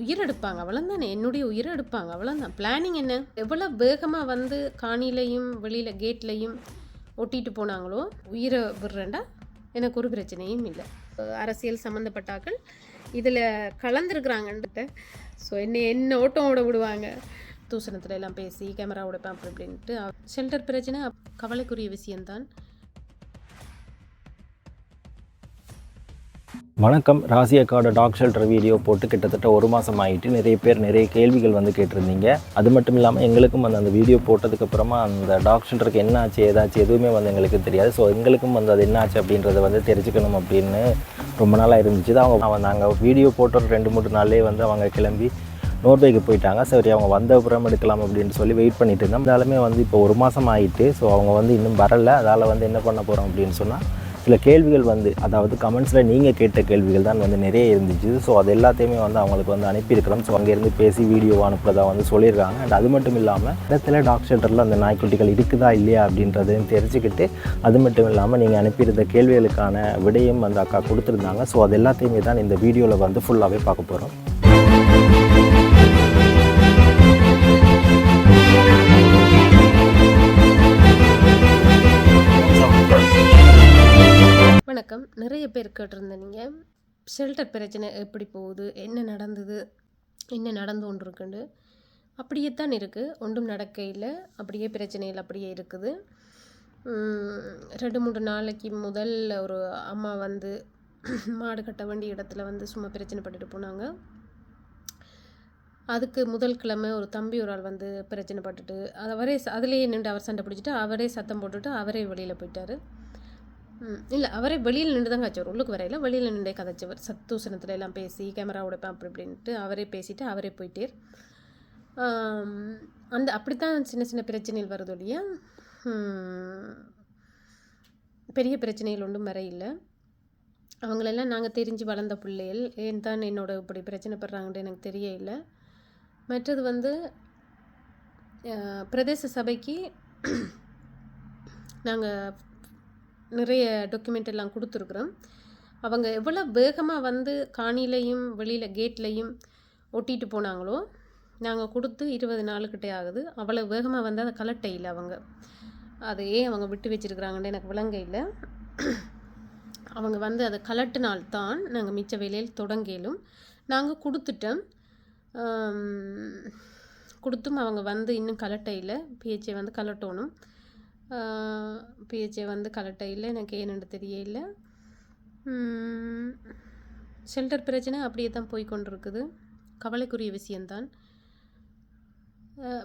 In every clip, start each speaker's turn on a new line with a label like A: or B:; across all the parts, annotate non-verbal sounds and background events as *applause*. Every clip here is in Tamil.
A: உயிர் எடுப்பாங்க அவ்வளோதானே என்னுடைய உயிரை எடுப்பாங்க அவ்வளோதான் பிளானிங் என்ன? எவ்வளோ வேகமாக வந்து காணிலையும் வெளியில் கேட்லேயும் ஒட்டிட்டு போனாங்களோ உயிரை விடுறேன்டா. எனக்கு ஒரு பிரச்சனையும் இல்லை. அரசியல் சம்மந்தப்பட்டாக்கள் இதில் கலந்துருக்குறாங்கன்ட்டு. ஸோ என்ன என்ன ஓட்டம் ஓட விடுவாங்க? தூசணத்துல எல்லாம் பேசி கேமரா உடைப்பேன் அப்படி அப்படின்ட்டு ஷெல்டர் பிரச்சனை கவலைக்குரிய விஷயம்தான்.
B: வணக்கம். ராசியக்காட டாக் ஷெல்டர் வீடியோ போட்டு கிட்டத்தட்ட ஒரு மாதம் ஆகிட்டு நிறைய பேர் நிறைய கேள்விகள் வந்து கேட்டிருந்தீங்க. அது மட்டும் இல்லாமல் எங்களுக்கும் வந்து அந்த வீடியோ போட்டதுக்கப்புறமா அந்த டாக் ஷெல்டருக்கு என்ன ஆச்சு ஏதாச்சும் எதுவுமே வந்து எங்களுக்கு தெரியாது. ஸோ எங்களுக்கும் வந்து அது என்ன ஆச்சு அப்படின்றத வந்து தெரிஞ்சுக்கணும் அப்படின்னு ரொம்ப நாளாக இருந்துச்சு. தான் அவங்க நாங்கள் வீடியோ போட்ட ஒரு ரெண்டு மூணு நாள்லேயே வந்து அவங்க கிளம்பி நோர்வேக்கு போயிட்டாங்க. சரி அவங்க வந்த அப்புறம் எடுக்கலாம் அப்படின்னு சொல்லி வெயிட் பண்ணிட்டு இருந்தோம். இருந்தாலுமே வந்து இப்போ ஒரு மாதம் ஆகிட்டு ஸோ அவங்க வந்து இன்னும் வரலை. அதால் வந்து என்ன பண்ண போகிறோம் அப்படின்னு சொன்னால் சில கேள்விகள் வந்து அதாவது கமெண்ட்ஸில் நீங்கள் கேட்ட கேள்விகள் தான் வந்து நிறைய இருந்துச்சு. ஸோ அது எல்லாத்தையுமே வந்து அவங்களுக்கு வந்து அனுப்பியிருக்கிறோம். ஸோ அங்கேருந்து பேசி வீடியோ அனுப்புறதா வந்து சொல்லியிருக்காங்க. அண்ட் அது மட்டும் இல்லாமல் இடத்துல டாக் ஷெல்டரில் அந்த நாய்க்குட்டிகள் இருக்குதா இல்லையா அப்படின்றதையும் தெரிஞ்சுக்கிட்டு அது மட்டும் இல்லாமல் நீங்கள் அனுப்பியிருந்த கேள்விகளுக்கான விடையும் அந்த அக்கா கொடுத்துருந்தாங்க. ஸோ அது எல்லாத்தையுமே தான் இந்த வீடியோவில் வந்து ஃபுல்லாகவே பார்க்க போகிறோம்
A: வணக்கம். நிறைய பேர் கேட்டிருந்தீங்க ஷெல்டர் பிரச்சனை எப்படி போகுது? என்ன நடந்தது? என்ன நடந்து ஒன்று இருக்குன்னு அப்படியே தான் இருக்குது ஒன்றும் நடக்கையில் அப்படியே பிரச்சனைகள் அப்படியே இருக்குது. ரெண்டு மூணு நாளைக்கு முதல் ஒரு அம்மா வந்து மாடு கட்ட வேண்டிய இடத்துல வந்து சும்மா பிரச்சனை பட்டுட்டு போனாங்க. அதுக்கு முதல் கிழமை ஒரு தம்பி ஒரு ஆள் வந்து பிரச்சனை பட்டுட்டு அவரே அதுலேயே நின்று அவர் சண்டை பிடிச்சிட்டு அவரே சத்தம் போட்டுட்டு அவரே வெளியில் போயிட்டார். இல்லை அவரே வெளியில் நின்று தான் கச்சவர் உள்ளுக்கு வரையில வெளியில் நின்றே கதைச்சவர். சத்தூசணத்துல எல்லாம் பேசி கேமரா உடைப்பேன் அப்படி இப்படின்ட்டு அவரே பேசிட்டு அவரே போயிட்டேர். அந்த அப்படித்தான் சின்ன சின்ன பிரச்சனைகள் வருது ஒழிய பெரிய பிரச்சனைகள் ஒன்றும் வர இல்லை அவங்களெல்லாம் நாங்கள் தெரிஞ்சு வளர்ந்த பிள்ளைகள். ஏன் தான் என்னோட இப்படி பிரச்சனை படுறாங்கன்ட்டு எனக்கு தெரிய இல்லை மற்றது வந்து பிரதேச சபைக்கு நாங்கள் நிறைய டாக்குமெண்ட் எல்லாம் கொடுத்துருக்குறோம். அவங்க எவ்வளோ வேகமாக வந்து காணிலையும் வெளியில் கேட்லேயும் ஒட்டிட்டு போனாங்களோ நாங்கள் கொடுத்து இருபது நாளுக்கிட்டே ஆகுது. அவ்வளோ வேகமாக வந்து அதை கலட்டை இல்லை அவங்க. அதை ஏன் அவங்க விட்டு வச்சிருக்கிறாங்கன்னு எனக்கு விளங்க இல்லை. அவங்க வந்து அதை கலட்டினால்தான் நாங்கள் மிச்ச வேலையில் தொடங்கிலும். நாங்கள் கொடுத்துட்டோம். கொடுத்தும் அவங்க வந்து இன்னும் கலட்டையில் பிஹெச்ஐ வந்து கலட்டணும் பிஹெச்ஏ வந்து கலட்டையில் எனக்கு ஏன்னு தெரியல ஷெல்டர் பிரச்சனை அப்படியே தான் போய் கொண்டிருக்குது. கவலைக்குரிய விஷயந்தான்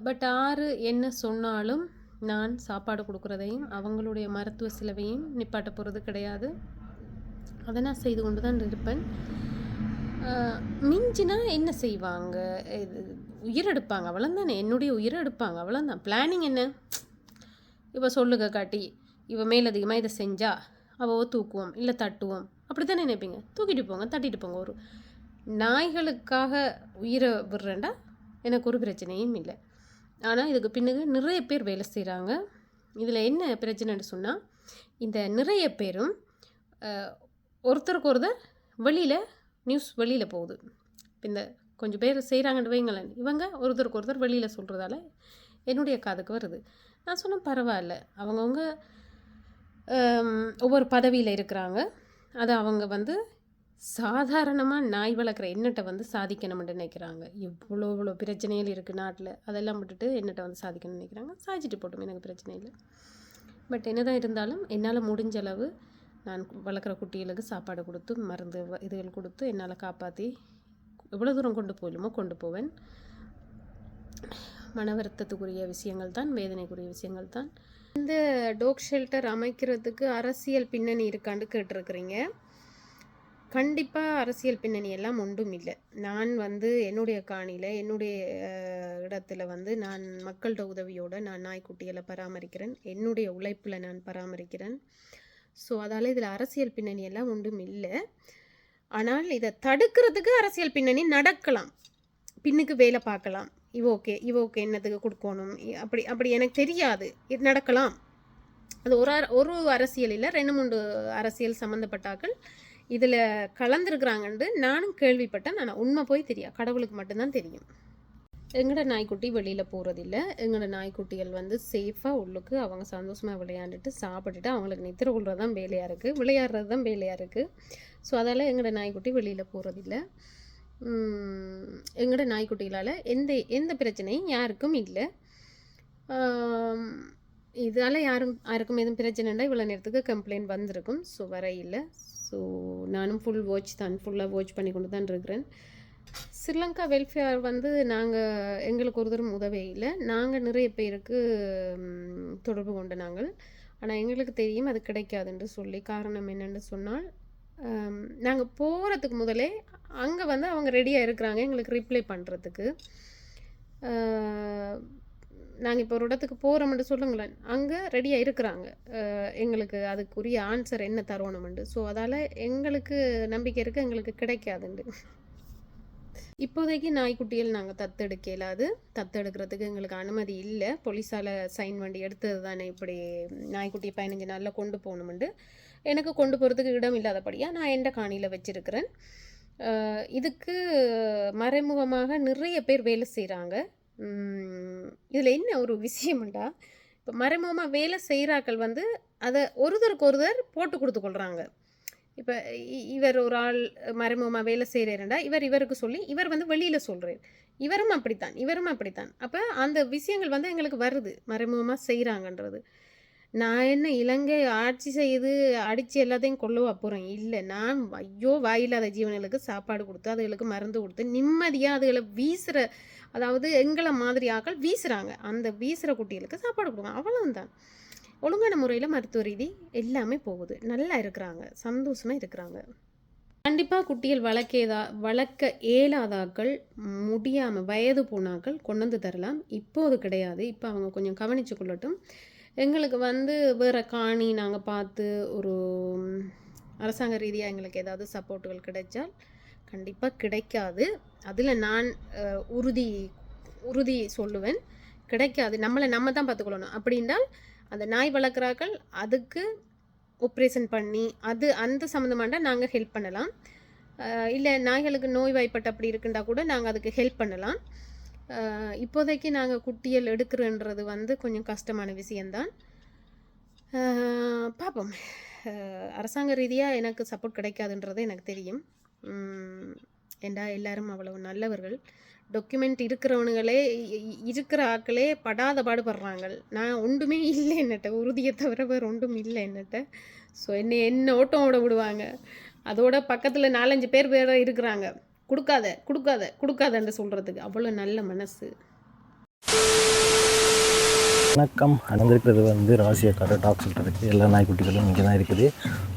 A: பட் ஆறு என்ன சொன்னாலும் நான் சாப்பாடு கொடுக்குறதையும் அவங்களுடைய மருத்துவ செலவையும் நிப்பாட்ட போகிறது கிடையாது. அதை நான் செய்து கொண்டு தான் இருப்பேன் மிஞ்சினா என்ன செய்வாங்க? இது உயிரெடுப்பாங்க அவ்வளோந்தானே என்னுடைய உயிரெடுப்பாங்க அவ்வளோதான் பிளானிங் என்ன? இப்போ சொல்லுங்க காட்டி. இவன் மேலதிகமாக இதை செஞ்சா அவள் தூக்குவோம் இல்லை தட்டுவோம். அப்படி தானே நினைப்பீங்க? தூக்கிட்டு போங்க தட்டிட்டு போங்க ஒரு. நாய்களுக்காக உயிரை விடுறேன்டா எனக்கு ஒரு பிரச்சனையும் இல்லை. ஆனால் இதுக்கு பின்னுக்கு நிறைய பேர் வேலை செய்கிறாங்க இதில் என்ன பிரச்சனைன்னு சொன்னால் இந்த நிறைய பேரும் ஒருத்தருக்கு ஒருத்தர் வெளியில் நியூஸ் வெளியில் போகுது. இந்த கொஞ்சம் பேர் செய்கிறாங்கன்னு வைங்களேன். இவங்க ஒருத்தருக்கு ஒருத்தர் வெளியில் சொல்கிறதால என்னுடைய காதுக்கு வருது. நான் சொன்னேன் பரவாயில்ல. அவங்கவுங்க ஒவ்வொரு பதவியில் இருக்கிறாங்க. அதை அவங்க வந்து சாதாரணமாக நாய் வளர்க்குற எண்ணத்தை வந்து சாதிக்கணும்னு நினைக்கிறாங்க. இவ்வளோ இவ்வளோ பிரச்சனைகள் இருக்குது நாட்டில். அதெல்லாம் விட்டுட்டு எண்ணத்தை வந்து சாதிக்கணும்னு நினைக்கிறாங்க. சாதிச்சுட்டு போட்டோம் எனக்கு பிரச்சனை இல்லை. பட் என்னதான் இருந்தாலும் என்னால் முடிஞ்ச அளவு நான் வளர்க்குற குட்டிகளுக்கு சாப்பாடு கொடுத்து மருந்து இதுகள் கொடுத்து என்னால் காப்பாற்றி எவ்வளோ தூரம் கொண்டு போயிலுமோ கொண்டு போவேன். மன வருத்தத்துக்குரிய விஷயங்கள் தான் வேதனைக்குரிய விஷயங்கள் தான். இந்த டோக் ஷெல்டர் அமைக்கிறதுக்கு அரசியல் பின்னணி இருக்கான்னு கேட்டிருக்கிறீங்க. கண்டிப்பாக அரசியல் பின்னணி எல்லாம் ஒன்றும் இல்லை. நான் வந்து என்னுடைய காணியில் என்னுடைய இடத்துல வந்து நான் மக்கள்கிட்ட உதவியோடு நான் நாய்க்குட்டிகளை பராமரிக்கிறேன். என்னுடைய உழைப்பில் நான் பராமரிக்கிறேன். ஸோ அதால் இதில் அரசியல் பின்னணி எல்லாம் ஒன்றும் இல்லை. ஆனால் இதை தடுக்கிறதுக்கு அரசியல் பின்னணி நடக்கலாம். பின்னுக்கு வேலை பார்க்கலாம். இவ ஓகே இவ ஓகே என்னத்துக்கு கொடுக்கணும்? இ- அப்படி அப்படி எனக்கு தெரியாது. இது நடக்கலாம். அது ஒரு அர- ஒரு அரசியலில் ரெண்டு மூன்று அரசியல் சம்மந்தப்பட்டாக்கள் இதில் கலந்துருக்குறாங்கன்ட்டு நானும் கேள்விப்பட்டேன். ஆனால் உண்மை போய் தெரியா கடவுளுக்கு மட்டும்தான் தெரியும். எங்களோட நாய்க்குட்டி வெளியில் போகிறதில்ல எங்களோட நாய்க்குட்டிகள் வந்து சேஃபாக உள்ளுக்கு அவங்க சந்தோஷமாக விளையாண்டுட்டு சாப்பிட்டுட்டு அவங்களுக்கு நித்திர கொள்வது தான் வேலையாக இருக்குது விளையாடுறது தான் வேலையாக இருக்குது ஸோ அதால் எங்களோட நாய்க்குட்டி வெளியில் போகிறதில்ல எங்களோட நாய்க்குட்டிகளால் எந்த எந்த பிரச்சனையும் யாருக்கும் இல்லை. இதால் யாரும் யாருக்கும் எதுவும் பிரச்சனைனா இவ்வளோ நேரத்துக்கு கம்ப்ளைண்ட் வந்திருக்கும். ஸோ வர இல்லை. ஸோ நானும் ஃபுல் வாட்ச் தான் ஃபுல்லாக வாட்ச் பண்ணி கொண்டு தான் இருக்கிறேன். ஸ்ரீலங்கா வெல்ஃபேர் வந்து நாங்கள் எங்களுக்கு ஒரு தரம் உதவே இல்லை. நாங்கள் நிறைய பேருக்கு தொடர்பு கொண்ட நாங்கள். ஆனால் எங்களுக்கு தெரியும் அது கிடைக்காதுன்னு சொல்லி. காரணம் என்னென்னு சொன்னால் நாங்கள் போகிறதுக்கு முதலே அங்கே வந்து அவங்க ரெடியாக இருக்கிறாங்க எங்களுக்கு ரிப்ளை பண்ணுறதுக்கு நாங்கள் இப்போ ஒரு இடத்துக்கு போகிறோம்னு சொல்லுங்களேன். அங்கே ரெடியாக இருக்கிறாங்க. எங்களுக்கு அதுக்குரிய ஆன்சர் என்ன தரணுமெண்டு ஸோ அதால் எங்களுக்கு நம்பிக்கை இருக்குது எங்களுக்கு கிடைக்காதுண்டு இப்போதைக்கு நாய்க்குட்டிகள் நாங்கள் தத்தெடுக்க இயலாது. தத்தெடுக்கிறதுக்கு எங்களுக்கு அனுமதி இல்லை. போலீஸால் சைன் வண்டி எடுத்தது தானே இப்படி நாய்க்குட்டியை பதினஞ்சு நாளில் கொண்டு போகணுமெண்டு எனக்கு கொண்டு போகிறதுக்கு இடம் இல்லாதபடியாக நான் எந்த காணியில் வச்சுருக்கிறேன்? இதுக்கு மறைமுகமாக நிறைய பேர் வேலை செய்கிறாங்க இதில் என்ன ஒரு விஷயம்டா இப்போ மறைமுகமாக வேலை செய்கிறாக்கள் வந்து அதை ஒருத்தருக்கு ஒருத்தர் போட்டு கொடுத்து கொள்கிறாங்க இப்போ இவர் ஒரு ஆள் மறைமுகமாக வேலை செய்கிறேன்டா இவர் இவருக்கு சொல்லி இவர் வந்து வெளியில் சொல்கிறார் இவரும் அப்படித்தான் இவரும் அப்படித்தான். அப்போ அந்த விஷயங்கள் வந்து எங்களுக்கு வருது மறைமுகமாக செய்கிறாங்கன்றது நான் என்ன இலங்கை ஆட்சி செய்து அடித்து எல்லாத்தையும் கொள்ளவா போகிறேன் இல்லை நான் ஐயோ வாயில்லாத ஜீவன்களுக்கு சாப்பாடு கொடுத்து அதுகளுக்கு மருந்து கொடுத்து நிம்மதியாக அதுகளை வீசுகிற அதாவது எங்களை மாதிரி ஆக்கள் வீசுகிறாங்க அந்த வீசுகிற குட்டிகளுக்கு சாப்பாடு கொடுங்க. அவ்வளவுதான். ஒழுங்கான முறையில் மருத்துவ ரீதி எல்லாமே போகுது. நல்லா இருக்கிறாங்க. சந்தோஷமாக இருக்கிறாங்க. கண்டிப்பாக குட்டிகள் வளர்க்கேதா வளர்க்க இயலாதாக்கள் முடியாமல் வயது போனாக்கள் கொண்டு வந்து தரலாம். இப்போது கிடையாது. இப்போ அவங்க கொஞ்சம் கவனிச்சு கொள்ளட்டும் எங்களுக்கு வந்து வேறு காணி நாங்கள் பார்த்து ஒரு அரசாங்க ரீதியாக எங்களுக்கு ஏதாவது சப்போர்ட்டுகள் கிடைச்சால் கண்டிப்பாக கிடைக்காது. அதில் நான் உறுதி உறுதி சொல்லுவேன். கிடைக்காது. நம்மளை நம்ம தான் பார்த்துக்கொள்ளணும். அப்படின்றால் அந்த நாய் வளர்க்குறாக்கள் அதுக்கு ஆப்ரேஷன் பண்ணி அது அந்த சம்மந்தமாண்டா நாங்கள் ஹெல்ப் பண்ணலாம். இல்லை நாய்களுக்கு நோய் வாய்ப்பட்டு அப்படி இருக்குண்டா கூட நாங்கள் அதுக்கு ஹெல்ப் பண்ணலாம். இப்போதைக்கு நாங்கள் குட்டியல் எடுக்கிறோன்றது வந்து கொஞ்சம் கஷ்டமான விஷயந்தான் பார்ப்போம் அரசாங்க ரீதியாக எனக்கு சப்போர்ட் கிடைக்காதுன்றது எனக்கு தெரியும். ஏண்டா எல்லாரும் அவ்வளவு நல்லவர்கள். டாக்குமெண்ட் இருக்கிறவனுங்களே இருக்கிற ஆக்களே படாத பாடுபடுறாங்க நான் ஒன்றுமே இல்லை என்னட்ட. உறுதியை தவிர வேறு ஒன்றும் இல்லை என்னட்ட. ஸோ என்னை என்ன ஓட்டம் ஓட விடுவாங்க? அதோட பக்கத்தில் நாலஞ்சு பேர் வேறு இருக்கிறாங்க. கொடுக்காத கொடுக்காத கொடுக்காதன்னு சொல்கிறதுக்கு அவ்வளோ நல்ல மனசு.
B: வணக்கம். நடந்திருக்கிறது வந்து ராசியக்கார டாக் சொல்கிறதுக்கு எல்லா நாய்க்குட்டிகளும் இங்கே தான் இருக்குது.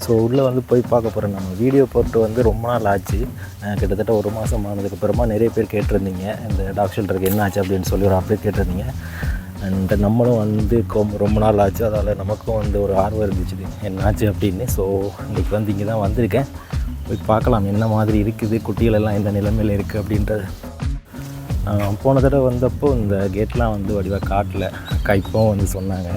B: ஸோ உள்ளே வந்து போய் பார்க்க போகிறோம் நம்ம வீடியோ போட்டு வந்து ரொம்ப நாள் ஆச்சு. கிட்டத்தட்ட ஒரு மாதம் ஆனதுக்கப்புறமா நிறைய பேர் கேட்டிருந்தீங்க. இந்த டாக் ஷெல்டருக்கு என்ன ஆச்சு அப்படின்னு சொல்லி ஒரு அப்டேட் கேட்டிருந்தீங்க. அண்ட் நம்மளும் வந்து கொம்- ரொம்ப நாள் ஆச்சு. அதால் நமக்கும் வந்து ஒரு ஆர்வம் இருந்துச்சு. என்ன ஆச்சு அப்படின்னு. ஸோ இன்றைக்கி வந்து இங்கே தான் வந்திருக்கேன். போய் பார்க்கலாம் என்ன மாதிரி இருக்குது குட்டிகளெல்லாம் எந்த நிலைமையில் இருக்குது அப்படின்றது. போன தடவை வந்தப்போ இந்த கேட்லாம் வந்து வடிவாக காட்டில். கைப்பும் வந்து சொன்னாங்க.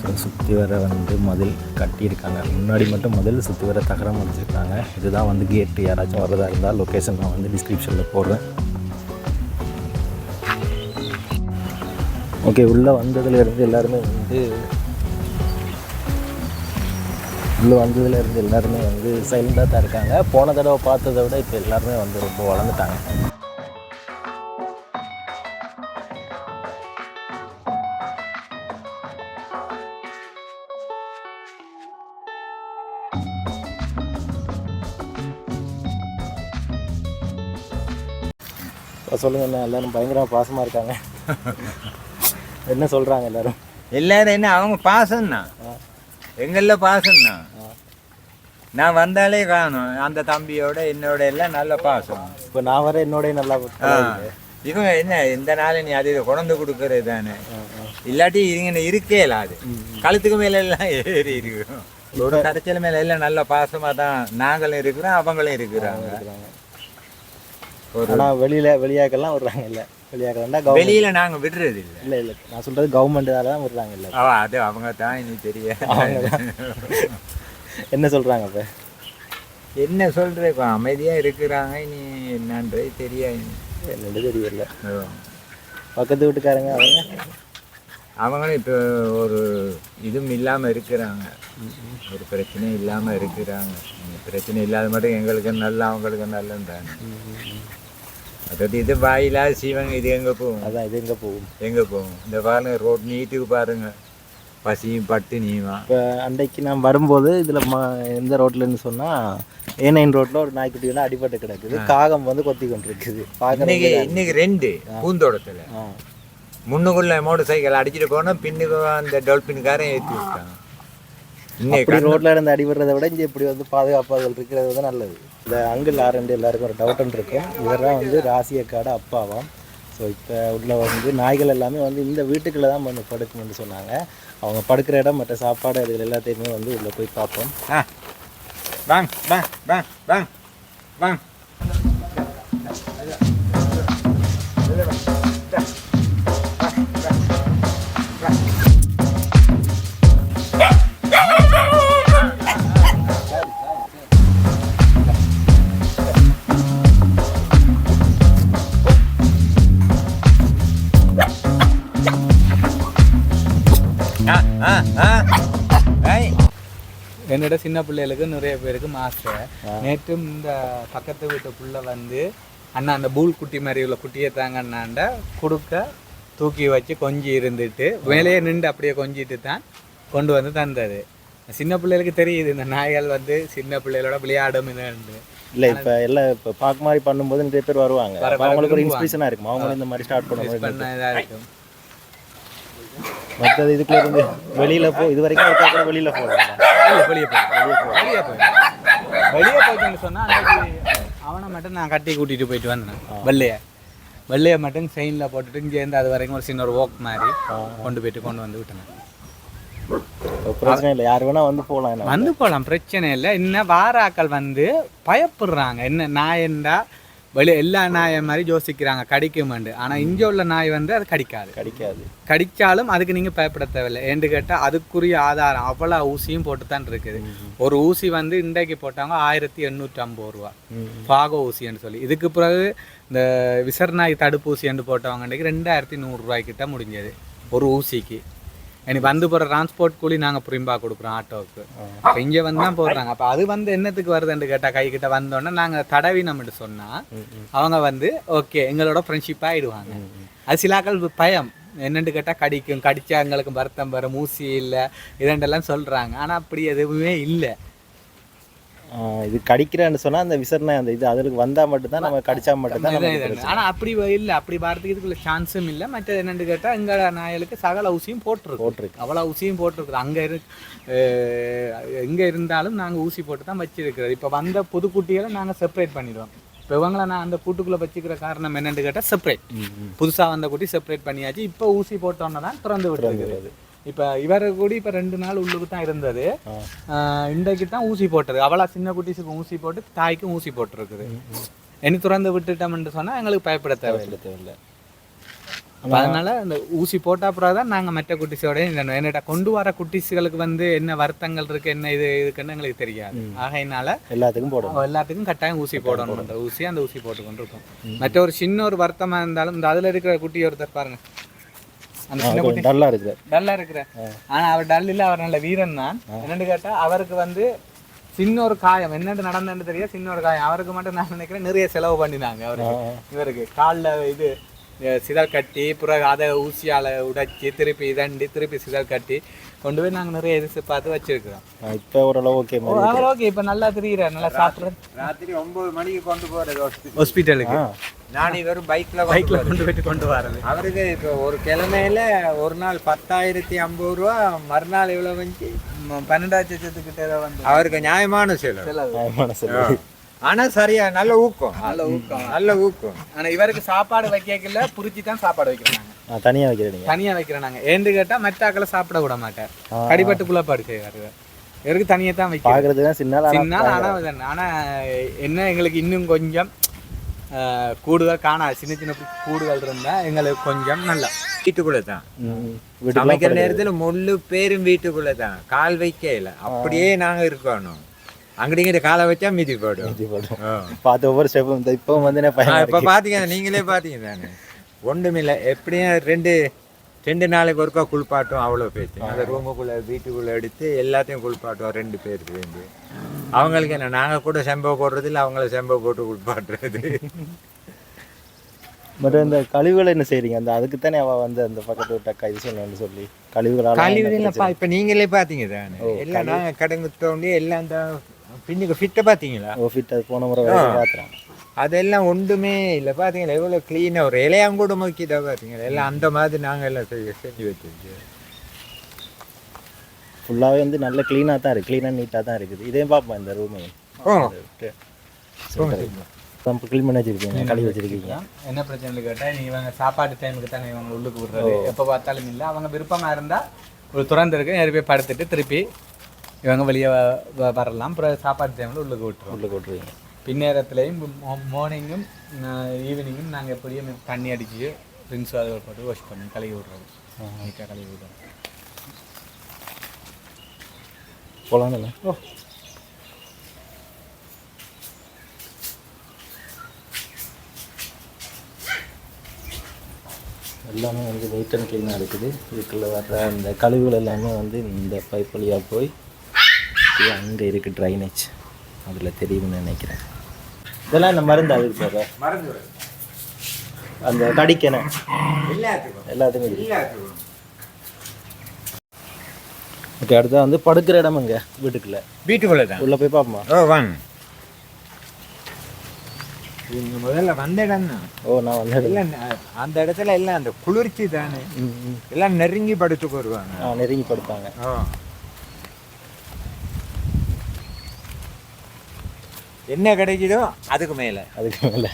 B: ஸோ சுற்றி வர வந்து மதில் கட்டியிருக்காங்க. முன்னாடி மட்டும் மதில் சுற்றி வர தகரம் வச்சுருக்காங்க. இதுதான் வந்து கேட்டு யாராச்சும் வர்றதா இருந்தால் லொக்கேஷன் நான் வந்து டிஸ்கிரிப்ஷனில் போடுறேன். ஓகே உள்ளே வந்ததுலேருந்து எல்லாருமே வந்து உள்ளே வந்ததுல இருந்து எல்லாருமே வந்து சைலண்டாக தான் இருக்காங்க. போன தடவை பார்த்ததை விட இப்போ எல்லாருமே வந்து ரொம்ப வளர்ந்துட்டாங்க. இப்போ சொல்லுங்க *laughs* என்ன எல்லாரும் பயங்கரமாக பாசமாக இருக்காங்க. என்ன சொல்கிறாங்க எல்லாரும்?
C: எல்லாரும் என்ன அவங்க பாசம்தான் எங்களில் பாசம்தான் நான் வந்தாலே காணும். அந்த தம்பியோட என்னோட எல்லாம் நல்ல பாசம்.
B: இப்போ நான் வர என்னோடய நல்லா.
C: இவங்க என்ன இந்த நாள் நீ அது கொண்டு கொடுக்கறது தானே? இல்லாட்டி இங்க இருக்கே அது. கழுத்துக்கு மேல எல்லாம் ஏறி இருக்கும். கடைச்சல் மேல எல்லாம் நல்ல பாசமா தான் நாங்களும் இருக்கிறோம் அவங்களும் இருக்கிறாங்க. ஒரு
B: வெளியில் வெளியாக்கெல்லாம் விடுறாங்க இல்லை வெளியாக்க வேண்டாம் கவர்மெண்ட்
C: வெளியில நாங்க விடுறது இல்லை.
B: இல்லை இல்லை. நான் சொல்கிறது கவர்மெண்ட்டால தான் விடுறாங்க இல்லை
C: அது அவங்க தான் இனி தெரிய.
B: என்ன சொல்கிறாங்க அப்போ?
C: என்ன சொல்றது? இப்போ அமைதியாக இருக்கிறாங்க நீ என்னன்றது தெரியாது.
B: என்னது தெரியல. பக்கத்து வீட்டுக்காரங்க அவங்க?
C: அவங்களும் இப்போ ஒரு இதுவும் இல்லாமல் இருக்கிறாங்க. ஒரு பிரச்சனையும் இல்லாமல் இருக்கிறாங்க. பிரச்சனை இல்லாத மட்டும் எங்களுக்கு நல்ல அவங்களுக்கு நல்லன்றாங்க அதாவது இது வாயிலாத சீவன் இது எங்கே போகும்
B: அதான் இது எங்கே போகும்
C: எங்கே போகும் இந்த பாருங்க ரோட் நீட்டுக்கு பாருங்க பசியும் பட்டு நீமா
B: இப்போ அன்றைக்கு நான் வரும்போது இதில் ம எந்த ரோட்லன்னு சொன்னால் ஏனைன் ரோட்டில் ஒரு நாய்க்குட்டி வந்து அடிபட்டு கிடக்குது காகம் வந்து கொத்தி கொண்டு இருக்குது
C: இன்னைக்கு இன்னைக்கு ரெண்டு பூந்தோட்டத்தில் முன்னுக்குள்ள மோட்டர் சைக்கிள் அடிச்சுட்டு போனால் பின்னுக்கு அந்த டொல்பின்காரன் ஏற்றி விட்டாங்க
B: இப்படி ரோட்ல இருந்து அடிபடுறதை விட இங்கே இப்படி வந்து பாதுகாப்பாக இருக்கிறது வந்து நல்லது. இந்த அங்கிள் ஆரண்டு எல்லாருக்கும் ஒரு டவுட்டன் இருக்கும். இவர் தான் வந்து ராசியக்காட அப்பாவாம். ஸோ இப்போ உள்ள வந்து நாய்கள் எல்லாமே வந்து இந்த வீட்டுக்குள்ளே தான் வந்து படுக்கும்னு சொன்னாங்க. அவங்க படுக்கிற இடம் மற்ற சாப்பாடு அதுகள் எல்லாத்தையுமே வந்து உள்ளே போய் பார்ப்போம்.
C: ஆ வாங்க வாங்க வாங்க வாங்க.
D: என்னோட சின்ன பிள்ளைகளுக்கு நிறைய பேருக்கு மாசை. நேற்றும் இந்த பக்கத்து வீட்டு புள்ள வந்து அண்ணா அந்த பூல் குட்டி மாதிரி உள்ள குட்டியை தாங்க அண்ணாண்ட கொடுக்க தூக்கி வச்சு கொஞ்சி இருந்துட்டு மேலேயே நின்று அப்படியே கொஞ்சிட்டு தான் கொண்டு வந்து தந்தது. சின்ன பிள்ளைகளுக்கு தெரியுது இந்த நாய்கள் வந்து சின்ன பிள்ளைகளோட விளையாடும் இதுன்னு
B: இல்லை இப்போ எல்லாம் இப்போ பார்க்க மாதிரி பண்ணும்போது நிறைய பேர் வருவாங்க. அவங்களுக்கு ஒரு. இன்ஸ்பிரேஷனாக இருக்கும். அவங்களும் இந்த மாதிரி ஸ்டார்ட் பண்ணும்போது
D: பண்ண இதாக இருக்கும்.
B: மற்றது இதுக்குள்ள இருந்து வெளியில் போ இது வரைக்கும் ஒருக்கா கூட வெளியில் போகலாம்
D: வெளியே போய் வெளியே போய் வெளியே போயிட்டேன்னு சொன்னா அவனை மட்டும் நான் கட்டி கூட்டிட்டு போயிட்டு வந்தேன். வெள்ளைய. வெள்ளைய மட்டும் செயினில் போட்டுட்டு இங்கேருந்து அது வரைக்கும் ஒரு சின்ன ஒரு வாக் மாதிரி கொண்டு போயிட்டு கொண்டு வந்து விட்டேன்.
B: பிரச்சனை இல்லை. யார் வேணால் வந்து போகலாம்
D: வந்து போகலாம் பிரச்சனை இல்லை. இன்னும் வாராக்கள் வந்து பயப்படுறாங்க. என்ன நாயண்டா வெளியே எல்லா நாயை மாதிரி யோசிக்கிறாங்க. கடிக்குமெண்டு. ஆனால் இங்கே உள்ள நாய் வந்து அது கடிக்காது.
B: கிடைக்காது.
D: கடிச்சாலும் அதுக்கு நீங்கள் பயப்பட தேவையில்லை. ஏன்னு கேட்டால் அதுக்குரிய ஆதாரம் அவ்வளோ ஊசியும் போட்டு தான் இருக்குது ஒரு ஊசி வந்து இன்றைக்கு போட்டாங்க ஆயிரத்தி எண்ணூற்றி ஐம்பது ரூபா பாகோ ஊசின்னு சொல்லி. இதுக்கு பிறகு இந்த விசர்நாய் தடுப்பூசின்னு போட்டவங்க இன்றைக்கு ரெண்டாயிரத்தி நூறுரூவாய்க்கிட்ட முடிஞ்சது. ஒரு ஊசிக்கு. இனி வந்து போகிற டிரான்ஸ்போர்ட் கூலி நாங்கள் புரிம்பா கொடுக்குறோம் ஆட்டோவுக்கு. இப்போ இங்கே வந்து தான் போடுறாங்க. அப்போ அது வந்து என்னத்துக்கு வருதுன்னு கேட்டால் கைக்கிட்ட வந்தோடனே நாங்கள் தடவி நம்மகிட்ட சொன்னால் அவங்க வந்து ஓகே எங்களோட ஃப்ரெண்ட்ஷிப் ஆகிடுவாங்க அது சிலாக்கள் பயம். என்னன்னு கேட்டால் கடிக்கும். கடிச்சா எங்களுக்கு வருத்தம் வரும். ஊசி இல்லை. இதெண்டெல்லாம் சொல்கிறாங்க ஆனால் அப்படி எதுவுமே இல்லை.
B: இது கடிக்கிறேன்னு சொன்னா அந்த விசரணை அந்த இது அதுக்கு வந்தா மட்டும்தான் நம்ம கடிச்சா மட்டும்தான்.
D: ஆனால் அப்படி இல்லை அப்படி வரதுக்கு இதுக்குள்ள சான்ஸும் இல்லை. மற்றது என்னன்னு கேட்டால் எங்கள் நாயலுக்கு சகல ஊசியும் போட்டிருக்கு.
B: போட்டிருக்கு.
D: அவ்வளோ ஊசியும் போட்டிருக்குது. அங்கே இரு எங்க இருந்தாலும் நாங்கள் ஊசி போட்டு தான் வச்சிருக்கிறது. இப்போ வந்த புது குட்டிகளை நாங்கள் செப்பரேட் பண்ணிடுவோம் இப்போ இவங்கள நான் அந்த கூட்டுக்குள்ளே வச்சுக்கிற காரணம் என்னன்னு கேட்டால் செப்பரேட் புதுசாக வந்த குட்டி செப்பரேட் பண்ணியாச்சு. இப்போ ஊசி போட்டோன்னே தான் திறந்து விட்டுருக்குது. இப்போ இவர் கூடி இப்போ ரெண்டு நாள் உள்ளுக்கு தான் இருந்தது. இன்றைக்கு தான் ஊசி போட்டது. அவளா சின்ன குட்டிஸுக்கு ஊசி போட்டு தாய்க்கும் ஊசி போட்டிருக்குது. இனி திறந்து விட்டுட்டோம்னு சொன்னால் எங்களுக்கு பயப்பட தேவையில்லை.
B: தேவையில்லை.
D: அதனால அந்த ஊசி போட்ட அப்புறம் தான் நாங்கள் மற்ற குட்டிஸோட இந்த என்னடா கொண்டு வர குட்டிஸுகளுக்கு வந்து என்ன வருத்தங்கள் இருக்கு என்ன இது இருக்குன்னு எங்களுக்கு தெரியாது. ஆகையினால
B: எல்லாத்துக்கும் போடணும்
D: எல்லாத்துக்கும் கட்டாயம் ஊசி போடணும். அந்த ஊசி அந்த ஊசி போட்டு கொண்டு இருக்கோம் மற்ற ஒரு சின்ன ஒரு வருத்தமா இருந்தாலும் இந்த அதுல இருக்கிற குட்டி ஒருத்தர் பாருங்க. அந்த சின்ன குட்டி
B: டல்லா இருக்குது
D: டல்லா இருக்கிற. ஆனா அவர் டல் இல்ல அவர் நல்ல வீரன் தான். என்னன்னு கேட்டா அவருக்கு வந்து சின்ன ஒரு காயம். என்னன்னு நடந்ததுன்னு தெரியாது சின்ன ஒரு காயம். அவருக்கு மட்டும் நான் நினைக்கிறேன் நிறைய செலவு பண்ணினாங்க அவருக்கு இவருக்கு கால்ல இது சிதல் கட்டி பிறகு அதை ஊசியால உடைச்சி திருப்பி இதண்டி திருப்பி சிதல் கட்டி கொண்டு போய் நாங்க நிறைய இது பார்த்து வச்சிருக்கிறோம்.
B: இப்போ ஓரளவு ஓகே
D: ஓகே இப்ப நல்லா தெரியுறாரு நல்லா சாப்பிடுற
C: ராத்திரி ஒன்பது மணிக்கு கொண்டு போறது ஹாஸ்பிட்டல்
D: ஹாஸ்பிட்டலுக்கு
C: நான் இவரும் பைக்ல
D: பைக்ல கொண்டு போயிட்டு கொண்டு வரது
C: அவருக்கு இப்போ ஒரு கிழமையில ஒரு நாள் பத்தாயிரத்தி ஐம்பது ரூபா மறுநாள் இவ்வளவு வந்துச்சு.
D: பன்னெண்டாயிரத்தி லட்சத்துக்கிட்ட வந்து.
C: அவருக்கு நியாயமான செலவு.
D: செலவு.
B: மனசு
C: ஆனா சரியா நல்ல ஊக்கம்.
D: நல்ல ஊக்கம்.
C: நல்ல ஊக்கம்.
D: ஆனா இவருக்கு சாப்பாடு வைக்கல புரிச்சு தான் சாப்பாடு வைக்கிறாங்க.
B: நான் தனியாக வைக்கிறேன்
D: தனியா வைக்கிறேன் நாங்க ஏன்னு கேட்டா மெத்தாக்களை சாப்பிட விட மாட்டார். கடிபட்டு குள்ளப்பாடு செய்வாரு இவருக்கு தனியா தான்
B: தான் சின்ன
D: சின்ன ஆனா ஆனா என்ன எங்களுக்கு இன்னும் கொஞ்சம் கூடுதல் காணாது சின்ன சின்ன கூடுதல் இருந்தா எங்களுக்கு கொஞ்சம் நல்லா.
C: வீட்டுக்குள்ள தான் சமைக்கிற நேரத்துல முள்ளு பேரும் வீட்டுக்குள்ள தான் கால் வைக்கல அப்படியே நாங்க இருக்கணும். அங்கடிங்கிட்ட காலை வச்சா மிதி போடும்.
B: பார்த்து ஒவ்வொரு ஸ்டெப்பும் இப்போ வந்து
C: இப்ப பாத்தீங்க நீங்களே பாத்தீங்க தானே. ஒண்ணுமில்ல. எப்படியும் ரெண்டு ரெண்டு நாளைக்கு ஒருக்கா குளிப்பாட்டும் அவ்வளோ பேச்சு அந்த ரூமுக்குள்ள வீட்டுக்குள்ள எடுத்து எல்லாத்தையும் குளிப்பாட்டுவோம் ரெண்டு பேர் சேர்ந்து அவங்களுக்கு என்ன நாங்க கூட செம்பை போடுறது இல்லை அவங்கள செம்பை போட்டு குளிப்பாட்டுறது
B: பட் இந்த கழிவுகளை என்ன செய்றீங்க? அந்த அதுக்கு தானே அவ வந்து அந்த பக்கத்து வீட்டு அக்கா இது சொன்னேன்னு சொல்லி. கழிவுகளால
C: கழிவு இல்லப்பா இப்ப நீங்களே பாத்தீங்க தானே எல்லாம் நாங்க கடங்கு தோண்டி எல்லாம் அந்த பின்னுக்கு ஃபிட்டை பாத்தீங்களா?
B: ஓ ஃபிட் அது போன முறை பார்த்துறேன்
C: அதெல்லாம் ஒன்றுமே இல்லை பார்த்தீங்களா எவ்வளோ க்ளீனாக ஒரு இலையாம் கூட முக்கியதா பார்த்தீங்களா எல்லாம் அந்த மாதிரி நாங்கள் எல்லாம் செஞ்சு வச்சிருக்கு
B: ஃபுல்லாகவே வந்து நல்ல க்ளீனாக தான் இருக்குது க்ளீனாக நீட்டாக தான் இருக்குது. இதே பார்ப்போம் இந்த ரூமே இப்போ க்ளீன் பண்ணி வச்சிருக்கீங்க கழுவி வச்சிருக்கீங்க
D: என்ன பிரச்சனை கேட்டால் நீ இவங்க சாப்பாடு டைமுக்கு தானே இவங்க உள்ளுக்கு விடுறது. எப்போ பார்த்தாலும் இல்லை. அவங்க விருப்பமாக இருந்தால் ஒரு திறந்து இருக்கு. போய் படுத்துட்டு திருப்பி இவங்க வெளியே வரலாம். அப்புறம் சாப்பாடு டைமில் உள்ளுக்கு விட்டுருவோம்
B: உள்ள போட்டுருவீங்க
D: பின்னேரத்துலேயும் மார்னிங்கும் ஈவினிங்கும் நாங்கள் எப்படியும் தண்ணி அடிச்சு ரின்ஸ் அதை போட்டு வாஷ் பண்ணி கழுவி விட்றோம் நீட்டாக கழுவி விடுறோம்
B: போகலாம் தானே ஓ. எல்லாமே வந்து வெயிட் அண்ட் க்ளீனாக இருக்குது. இதுக்குள்ள வர்ற அந்த கழிவுகள் எல்லாமே வந்து இந்த பைப் வழியாக போய் அங்கே இருக்குது ட்ரைனேஜ் அதில் தெரியும்னு நினைக்கிறேன். இதெல்லாம் இந்த மருந்து அதுக்கு போக
C: மறந்து
B: அந்த கடிக்கணும்
C: எல்லாத்துக்கும்
B: எல்லாத்துக்கும் ஓகே அடுத்தது வந்து படுக்கிற இடம் இங்கே வீட்டுக்குள்ள.
C: வீட்டுக்குள்ளே தான்.
B: உள்ளே போய் பார்ப்போமா
C: ஓ வாங்க. இங்க முதல்ல வந்த இடம் தான்.
B: ஓ நான் வந்து
C: ந- அந்த இடத்துல எல்லாம் அந்த குளிர்ச்சி தானே. எல்லாம் நெருங்கி படுத்துக்கு வருவாங்க.
B: ஆ நெருங்கி படுப்பாங்க.
C: ஓ. என்ன கிடைக்குதோ அதுக்கு மேலே.
B: அதுக்கு மேலே.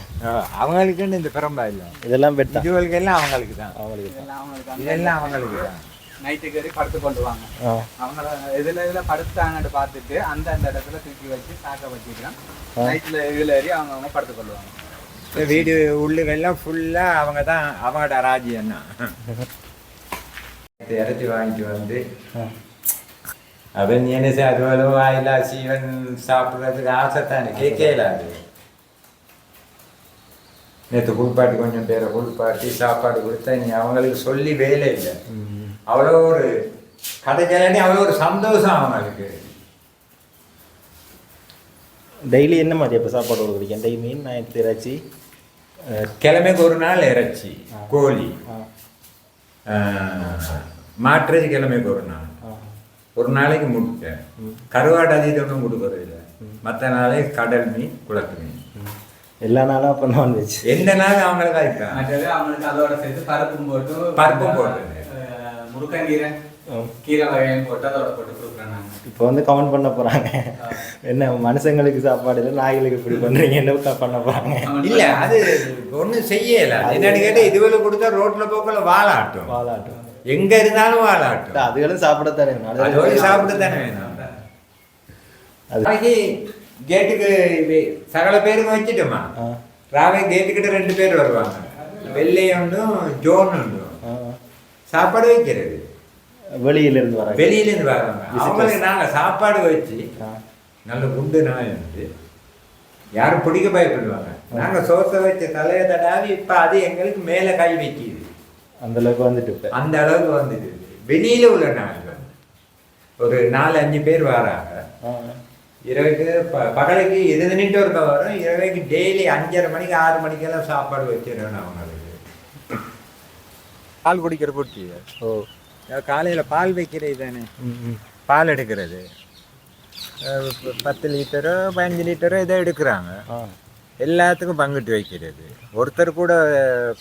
C: அவங்களுக்குன்னு இந்த பிரம்பா இல்லை.
B: இதெல்லாம்
C: இதுவளுக்கு எல்லாம் அவங்களுக்கு தான்.
B: அவங்களுக்கு தான்.
D: எல்லாம் அவங்களுக்கு
C: இதெல்லாம் அவங்களுக்கு தான்.
D: நைட்டுக்கு ஏறி படுத்து கொண்டு வாங்க.
B: ஆ.
D: அவங்கள இதில் இதில் படுத்தாங்கன்னு பார்த்துட்டு அந்த அந்த இடத்துல தூக்கி வச்சு சாக்க வச்சுக்கலாம் நைட்டில் இதில் ஏறி அவங்க அவங்க படுத்து கொள்ளுவாங்க
C: இந்த வீடு உள்ளுகெல்லாம் ஃபுல்லாக அவங்க தான் அவங்களோட ராஜ்யம் தான் இறச்சி வாங்கிட்டு வந்து அவன் என்ன செய்ய அதுவளோ வாயிலா சீவன் சாப்பிட்றதுக்கு ஆசை தானே? கேட்கல அது. நேற்று குளிப்பாட்டி கொஞ்சம் பேரை குளிப்பாட்டி சாப்பாடு கொடுத்தா நீ அவங்களுக்கு சொல்லி வேலை இல்லை. அவ்வளோ ஒரு கிடைக்கலன்னு அவ்வளோ ஒரு சந்தோஷம் அவங்களுக்கு
B: டெய்லி என்ன மாதிரி அப்போ சாப்பாடு கொடுக்குறீங்க? டெய்லி மீன் ஞாயிற்று இறைச்சி?
C: கிழமைக்கு ஒரு நாள் இறைச்சி கோழி. மாட்டுறது கிழமைக்கு ஒரு நாள். ஒரு நாளைக்கு முட்டை. கருவாடு அதிகம் கொடுக்கறது இல்லை. மற்ற நாளைக்கு கடல் மீன் குளத்து மீன்.
B: எல்லா நாளும் அப்போ நான்வெஜ்
C: எந்த நாள் அவங்களுக்கு
D: மற்றது அவங்களுக்கு அதோட சேர்த்து பருப்பும் போட்டு
C: பருப்பும் போட்டு.
D: அஹ், முருங்கங்கீரை கீரை வகையும் போட்டு அதோட போட்டு கொடுக்குறேன் நாங்கள்
B: இப்போ வந்து கமெண்ட் பண்ண போகிறாங்க என்ன மனுஷங்களுக்கு சாப்பாடு இல்லை நாய்களுக்கு இப்படி பண்ணுறீங்க என்ன பண்ண போகிறாங்க
C: இல்ல அது ஒண்ணும் செய்யல. என்னன்னு கேட்டா இதுவரை கொடுத்தா ரோட்ல போக்கல வாழாட்டும்.
B: வாழாட்டும்.
C: எங்க இருந்தாலும் வாழாட்டும்.
B: அதுகளும் சாப்பிடத்தானே வேணும். அது
C: அதோட சாப்பிட்டு தானே வேணும்.
B: அது
C: கேட்டுக்கு சகல பேருக்கும் வச்சுட்டோமா? ராவே கேட்டுக்கிட்ட ரெண்டு பேர் வருவாங்க. வெள்ளை ஒன்றும் ஜோன் ஒன்றும்
B: ஆ.
C: சாப்பாடு வைக்கிறது.
B: வெளியில இருந்து வராங்க
C: வெளியில இருந்து வர்றாங்க அவங்களுக்கு நாங்க சாப்பாடு வச்சு. நல்ல குண்டு நாய் வந்து யாரும் பிடிக்க பயப்படுவாங்க. நாங்க சோத்தை வச்ச தலையை தடாவி இப்ப அது எங்களுக்கு மேல கை வைக்கிது.
B: அந்த அளவுக்கு வந்துட்டு
C: அந்த அளவுக்கு வந்துட்டு வெளியில உள்ள நாய் வந்து ஒரு நாலு அஞ்சு பேர் வராங்க. இரவுக்கு ப- பகலுக்கு இருபது நிமிடம் ஒருக்கா வரும். இரவுக்கு டெய்லி அஞ்சரை மணிக்கு ஆறு மணிக்கெல்லாம் சாப்பாடு வச்சிடணும் அவங்களுக்கு பால் குடிக்கிற குட்டி
B: ஓ.
C: காலையில் பால் வைக்கிறது தானே. பால் எடுக்கிறது. பத்து லிட்டரோ பதினஞ்சு லிட்டரோ இதை எடுக்கிறாங்க. எல்லாத்துக்கும் பங்கிட்டு வைக்கிறது. ஒருத்தர் கூட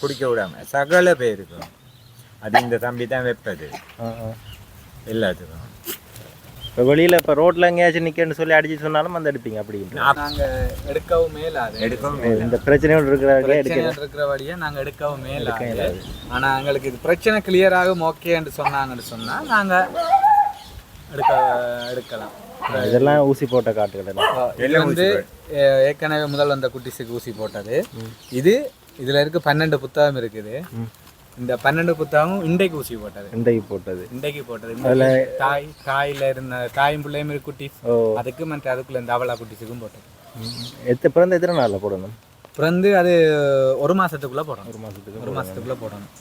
C: குடிக்க விடாம சகல பேருக்கும். அது இந்த தம்பி தான் வைப்பது. எல்லாத்துக்கும்.
B: இப்போ வெளியில் இப்போ ரோட்டில் எங்கேயாச்சும் நிற்கன்னு சொல்லி அடிச்சு சொன்னாலும் வந்து எடுப்பீங்க அப்படின்னு
D: நாங்க எடுக்கவும் மேலாது.
C: எடுக்கவும்
B: இந்த பிரச்சனையோடு இருக்கிறவர்களே எடுக்க
D: பிரச்சனை இருக்கிறபடியே நாங்க எடுக்கவும் மேலாது. ஆனா எங்களுக்கு இது பிரச்சனை கிளியர் ஆகும் ஓகேன்னு சொன்னாங்கன்னு சொன்னா நாங்க எடுக்க எடுக்கலாம்.
B: இதெல்லாம் ஊசி போட்ட காட்டுகள்
D: இது வந்து ஏற்கனவே முதல் வந்த குட்டிஸுக்கு ஊசி போட்டது. இது இதுல இருக்க பன்னெண்டு புத்தகம் இருக்குது. இந்த பன்னெண்டு புத்தகம் இண்டைக்கு ஊசி போட்டது.
B: இன்றைக்கு போட்டது.
D: இண்டைக்கு போட்டது. தாய் தாயில இருந்த தாயும் பிள்ளையும்
B: ஓ.
D: அதுக்கு மற்ற அதுக்குள்ள இந்த அவலா குட்டிஸுக்கும் போட்டது.
B: எத்த பிறந்த எத்தனை நாளில் போடணும்?
D: பிறந்து அது ஒரு மாசத்துக்குள்ள போடணும்.
B: ஒரு மாதத்துக்கு
D: ஒரு மாசத்துக்குள்ள போடணும்.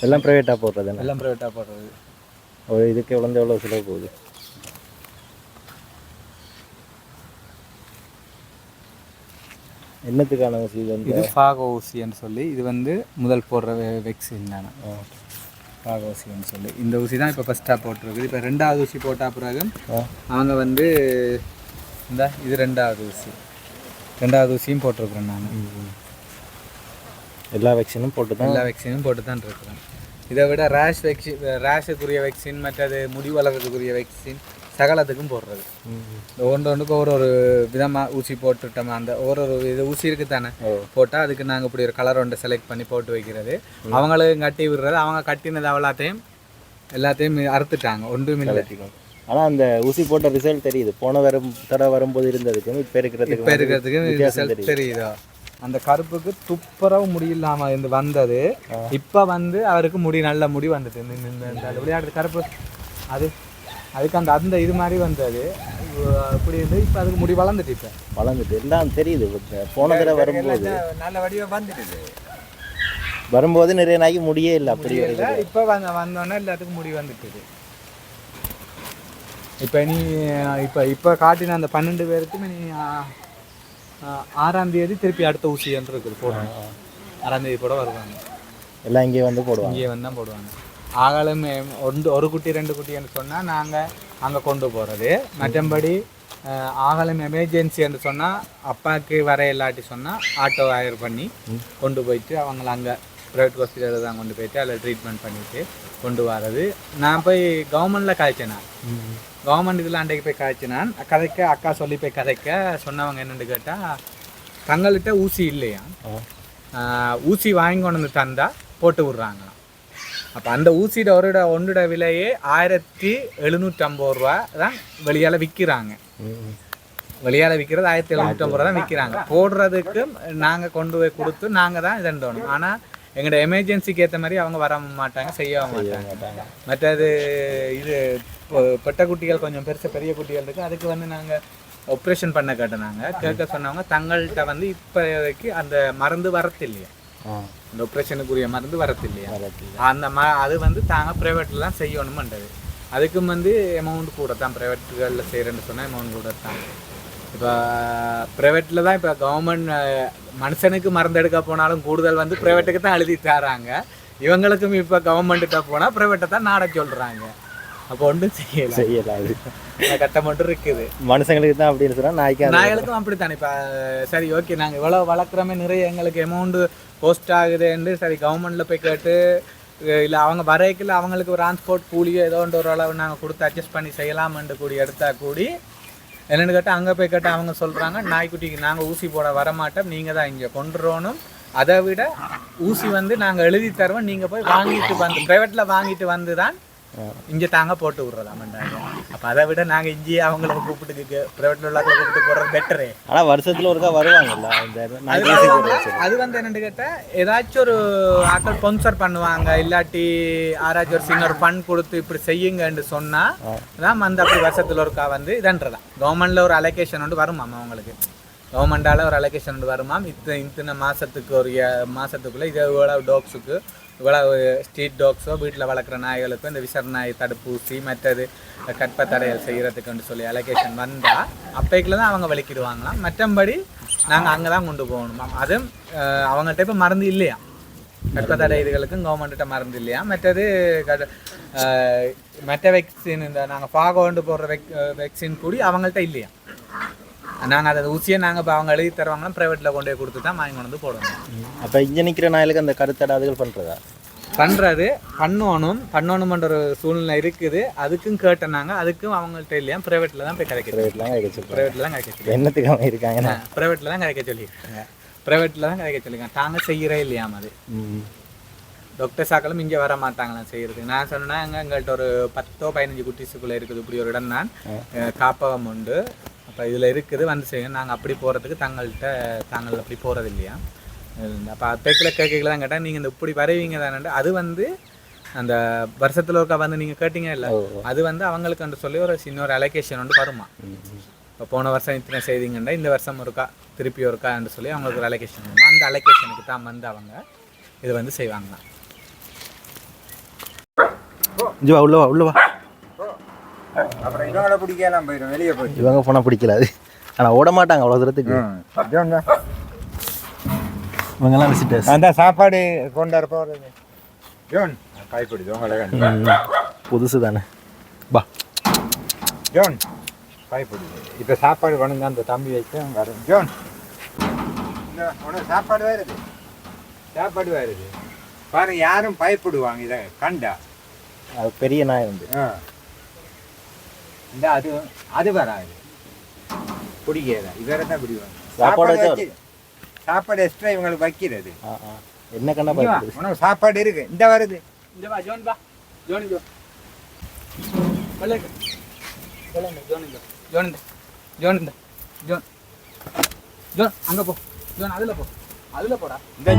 B: எல்லாம் ப்ரைவேட்டாக போடுறது
D: எல்லாம் ப்ரைவேட்டா போடுறது.
B: ஒரு இதுக்கு எவ்வளோ எவ்வளோ செலவு போகுது? என்னத்துக்கான ஊசி இது வந்து?
D: இது ஃபாகோ ஊசின்னு சொல்லி இது வந்து முதல் போடுற வெக்சின் தானே. ஃபாகோ ஊசின்னு சொல்லி. இந்த ஊசி தான் இப்போ ஃபஸ்ட்டாக போட்டிருக்குது. இப்போ ரெண்டாவது ஊசி போட்ட பிறகு. அவங்க வந்து இந்த இது ரெண்டாவது ஊசி. ரெண்டாவது ஊசியும் போட்டிருக்கிறேன் நான்
B: எல்லா வேக்சினும் போட்டு தான்
D: எல்லா வேக்சினும் போட்டு தான் இருக்கிறேன் இதை விட ரேஷ் வேக்சின் ரேஷுக்குரிய வேக்சின் மற்றது முடி வளர்றதுக்குரிய வேக்சின் சகலத்துக்கும் போடுறது. ஒன்று ஒன்றுக்கு ஒரு ஒரு விதமாக ஊசி போட்டுட்டோம் அந்த ஒரு ஒரு இது ஊசி இருக்கு தானே போட்டால் அதுக்கு நாங்கள் இப்படி ஒரு கலர் ஒன்றை செலக்ட் பண்ணி போட்டு வைக்கிறது. அவங்களுக்கு கட்டி விடுறது. அவங்க கட்டினது எல்லாத்தையும் எல்லாத்தையும் அறுத்துட்டாங்க. ஒன்றும் இல்லை.
B: ஆனால் அந்த ஊசி போட்ட ரிசல்ட் தெரியுது. போன வரும் தடவை வரும்போது இருந்ததுக்கும் இப்போ இருக்கிறதுக்கு
D: இப்போ இருக்கிறதுக்கு ரிசல்ட் தெரியுதா. அந்த கருப்புக்கு துப்புரவு முடி இல்லாம இருந்து வந்தது. இப்போ வந்து அவருக்கு முடி நல்ல முடி வந்துட்டு விளையாட்டு கருப்பு. அது அதுக்கு அந்த அந்த இது மாதிரி வந்தது. அப்படி இருந்து இப்போ அதுக்கு முடி வளர்ந்துட்டு இப்போ.
B: வளர்ந்துட்டு எல்லாம் தெரியுது. போன தடவை வரும்போது.
C: நல்ல வடிவம் வந்துடுது
B: வரும்போது நிறைய நாய்க்கு முடியே இல்லை அப்படி.
D: இப்போ வந்த வந்தோடனே எல்லாத்துக்கும் முடி வந்துட்டுது. இப்போ நீ இப்போ இப்போ காட்டின அந்த பன்னெண்டு பேருக்கும் நீ ஆறாம் தேதி திருப்பி அடுத்த ஊசி என்று இருக்குது போடணும் ஆறாம் தேதி கூட வருவாங்க.
B: எல்லாம் இங்கே வந்து போடுவாங்க.
D: இங்கே வந்து தான் போடுவாங்க. ஆகலும் ஒன்று ஒரு குட்டி ரெண்டு குட்டின்னு சொன்னால் நாங்கள் அங்கே கொண்டு போகிறது மற்றபடி ஆகலும் எமர்ஜென்சின்னு சொன்னால் அப்பாவுக்கு வர இல்லாட்டி சொன்னால் ஆட்டோ ஹயர் பண்ணி கொண்டு போயிட்டு அவங்கள அங்கே ப்ரைவேட் ஹாஸ்பிட்டலில் தான் கொண்டு போயிட்டு அதில் ட்ரீட்மெண்ட் பண்ணிட்டு கொண்டு வரது நான் போய் கவர்மெண்ட்டில் காய்ச்சேன் நான் கவர்மெண்ட் இதில் அன்றைக்கு போய் காய்ச்சினான் கதைக்க அக்கா சொல்லி போய் கதைக்க சொன்னவங்க என்னென்னு கேட்டால் தங்கள்கிட்ட ஊசி இல்லையா ஊசி வாங்கி கொண்டு வந்து தந்தா போட்டு விட்றாங்களாம். அப்போ அந்த ஊசியோட ஒரு ஒன்றோட விலையே ஆயிரத்தி எழுநூற்றம்பது ரூபா தான் வெளியால் விற்கிறாங்க. வெளியால் விற்கிறது ஆயிரத்தி எழுநூற்றம்பது ரூபா தான் விற்கிறாங்க போடுறதுக்கு நாங்கள் கொண்டு போய் கொடுத்து நாங்கள் தான் இதண்டோணும் ஆனால் எங்களோட எமர்ஜென்சிக்கு ஏற்ற மாதிரி அவங்க வர மாட்டாங்க செய்யவும் மாட்டாங்க. மற்றது இது பெட்ட குட்டிகள் கொஞ்சம் பெருசு பெரிய குட்டிகள் இருக்குது அதுக்கு வந்து நாங்கள் ஆப்ரேஷன் பண்ண கேட்டனாங்க. கேட்க சொன்னவங்க தங்கள்கிட்ட வந்து இப்போதைக்கு அந்த மருந்து வரத்து இல்லையா
B: ஆ
D: அந்த ஆப்ரேஷனுக்குரிய மருந்து வரத்து இல்லையா
B: வரத்தில்லை.
D: அந்த ம அது வந்து தாங்க ப்ரைவேட்டில் தான் செய்யணுமன்றது. அதுக்கும் வந்து அமௌண்ட் கூட தான் ப்ரைவேட்டுகளில் செய்கிறேன்னு சொன்னால் அமௌண்ட் கூட தான் இப்போ ப்ரைவேட்டில் தான் இப்போ கவர்மெண்ட் மனுஷனுக்கு மருந்து எடுக்க போனாலும் கூடுதல் வந்து ப்ரைவேட்டுக்கு தான் எழுதி தராங்க. இவங்களுக்கும் இப்போ கவர்மெண்ட்டுகிட்ட போனால் ப்ரைவேட்டை தான் நாட சொல்கிறாங்க அப்போ ஒன்றும் செய்யலை.
B: செய்யலாது
D: கட்டம் மட்டும் இருக்குது.
B: மனுஷங்களுக்கு தான் அப்படின்னு சொன்னா நாய்க்கு
D: நாய்களுக்கும் அப்படித்தானே? இப்போ சரி ஓகே நாங்கள் இவ்வளோ வளர்க்குறோமே நிறைய எங்களுக்கு அமௌண்ட்டு போஸ்ட் ஆகுதுன்னு சரி கவர்மெண்ட்டில் போய் கேட்டு இல்லை அவங்க வரைக்கில் அவங்களுக்கு ஒரு டிரான்ஸ்போர்ட் கூலியோ ஏதோ ஒன்று ஒரு அளவு நாங்கள் கொடுத்து அட்ஜஸ்ட் பண்ணி செய்யலாமென்று கூடி எடுத்தா கூடி என்னென்னு கேட்டால் அங்கே போய் கேட்டால் அவங்க சொல்கிறாங்க நாய்க்குட்டிக்கு நாங்கள் ஊசி போட வரமாட்டோம் நீங்கள் தான் இங்கே கொண்டுறோனும் அதை விட ஊசி வந்து நாங்கள் எழுதி தருவோம் நீங்கள் போய் வாங்கிட்டு வந்து ப்ரைவேட்டில் வாங்கிட்டு வந்து தான் இங்கே தாங்க போட்டு விட்றதாமண்டாங்க அப்போ அதை விட நாங்கள் இங்கேயே அவங்கள கூப்பிட்டு ப்ரைவேட்டில் உள்ளவங்களை கூப்பிட்டு போடுறது பெட்டரு
B: ஆனா வருஷத்துல ஒருக்கா வருவாங்கல்ல
D: அது வந்து- என்னன்னு கேட்டால் ஏதாச்சும் ஒரு ஆட்கள் ஸ்பான்சர் பண்ணுவாங்க இல்லாட்டி யாராச்சும் ஒரு சின்ன ஒரு ஃபண்ட் கொடுத்து இப்படி செய்யுங்கன்னு சொன்னா தான் வந்து அப்படி வருஷத்துல ஒருக்கா வந்து இதன்றதான் கவர்மெண்ட்ல ஒரு அலோகேஷன் வந்து வருமாம் அவங்களுக்கு. கவர்மெண்டால ஒரு அலோகேஷன் வந்து வருமாம். இத்தனை இத்தனை மாசத்துக்கு ஒரு மாசத்துக்குள்ள இது இவ்வளவு டாக்ஸுக்கு இவ்வளவு ஸ்ட்ரீட் டாக்ஸோ வீட்டில் வளர்க்குற நாய்களுக்கும் இந்த விசர் நாய் தடுப்பூசி மற்றது கற்ப தடையல் செய்கிறதுக்குன்னு சொல்லி அலோகேஷன் வந்தா அப்பைக்குள்ள தான் அவங்க வலிக்கிடுவாங்களாம். மற்றபடி நாங்கள் அங்கே தான் கொண்டு போகணும். அதுவும் அஹ், அவங்கள்ட்ட இப்போ மருந்து இல்லையா? கற்பத்தடை இதுகளுக்கும் கவர்மெண்ட்ட மருந்து இல்லையா? மற்றது கட- அஹ், மற்ற வெக்சின் இந்த நாங்கள் கொண்டு போடுற வெக் வெக்சின் கூடி அவங்கள்ட்ட இல்லையா? நாங்கள் அதை ஊசியை நாங்கள் இப்போ அவங்க எழுதி தருவாங்கன்னா ப்ரைவேட்டில் கொண்டு போய் கொடுத்து தான் வாங்கி கொண்டு வந்து போடணும்.
B: அப்ப இங்க நிக்கிற நாய்களுக்கு அந்த கருத்தடாதுகள் பண்றதா?
D: பண்ணுறது பண்ணணும். பண்ணணுமென்ற ஒரு சூழ்நிலை இருக்குது. அதுக்கும் கேட்டேன் நாங்கள் அதுக்கும் அவங்கள்ட்ட இல்லையா? ப்ரைவேட்டில் தான் போய் கிடைக்கிறது
B: பிரைவேட்லாம் கைக்க சொல்றேன்
D: ப்ரைவேட்டில் தான் கிடைக்க சொல்லி
B: என்னத்துக்கு அவங்க இருக்காங்கன்னா
D: ப்ரைவேட்டில் தான் கிடைக்க சொல்லியிருக்காங்க. ப்ரைவேட்டில் தான் கிடைக்க சொல்லியிருக்காங்க. தாங்க செய்கிறே இல்லையாம் அது. டாக்டர் சாக்களும் இங்கே வர மாட்டாங்களாம் செய்யறதுக்கு? நான் சொன்னேன்னா எங்க எங்கள்கிட்ட ஒரு பத்தோ பதினஞ்சு குட்டிஸுக்குள்ளே இருக்குது. இப்படி ஒரு இடம் தான். காப்பகம் உண்டு. அப்போ இதில் இருக்குது வந்து செய்யுங்க நாங்கள் அப்படி போகிறதுக்கு தங்கள்கிட்ட தாங்கள் அப்படி போகிறது இல்லையா அப்போ அப்பைக்கில் கேட்கல தான் கேட்டால் நீங்கள் இந்த இப்படி வரைவீங்க தானே அது வந்து அந்த வருஷத்தில் ஒருக்கா வந்து நீங்கள் கேட்டீங்க இல்லை? அது வந்து அவங்களுக்கு சொல்லி ஒரு சின்ன ஒரு அலோகேஷன் வந்து வருமா இப்போ போன வருஷம் இத்தனை செய்தீங்கன்னா இந்த வருஷம் ஒருக்கா திருப்பி ஒருக்கான்னு சொல்லி அவங்களுக்கு ஒரு அலோகேஷன் வருமா? அந்த அலோகேஷனுக்கு தான் வந்து அவங்க இது வந்து செய்வாங்க
B: இஞ்சி வா உள்ள வா உள்ள வா.
C: அப்புறம் இவங்கள பிடிக்கலாம் போயிடும் வெளியே போயிடும்
B: இவங்க போனால் பிடிக்கல அது ஆனால் ஓட மாட்டாங்க அவ்வளோ தூரத்துக்கு. இவங்கெல்லாம் விசிட்டர்ஸ்
C: அந்த சாப்பாடு கொண்டாட போகிறது ஜோன் காய்ப்பிடிது உங்களை
B: புதுசு தானே பா.
C: ஜோன் காய்ப்பிடிது இப்போ சாப்பாடு கொண்டு அந்த தம்பி வச்சு வரும். ஜோன். உனக்கு சாப்பாடு வருது சாப்பாடு வருது பாருங்க யாரும் பயப்படுவாங்க இதை கண்டா.
B: அது பெரிய நாய் வந்து.
C: ஆ. இந்த அது அது வராது. பிடிக்காத இவரை தான் பிடிவாங்க.
B: சாப்பாடு
C: சாப்பாடு
B: வச்சா
C: வச்சு சாப்பாடு எக்ஸ்ட்ரா இவங்களுக்கு வைக்கிறது.
B: என்ன கண்ணா
C: உனக்கு சாப்பாடு இருக்கு. இந்த வருது.
D: இந்த வா ஜோன் வா. John Joe John John John John John John அங்கே போ. ஜோன் அதில் போ. அதில் போடா.
C: இந்த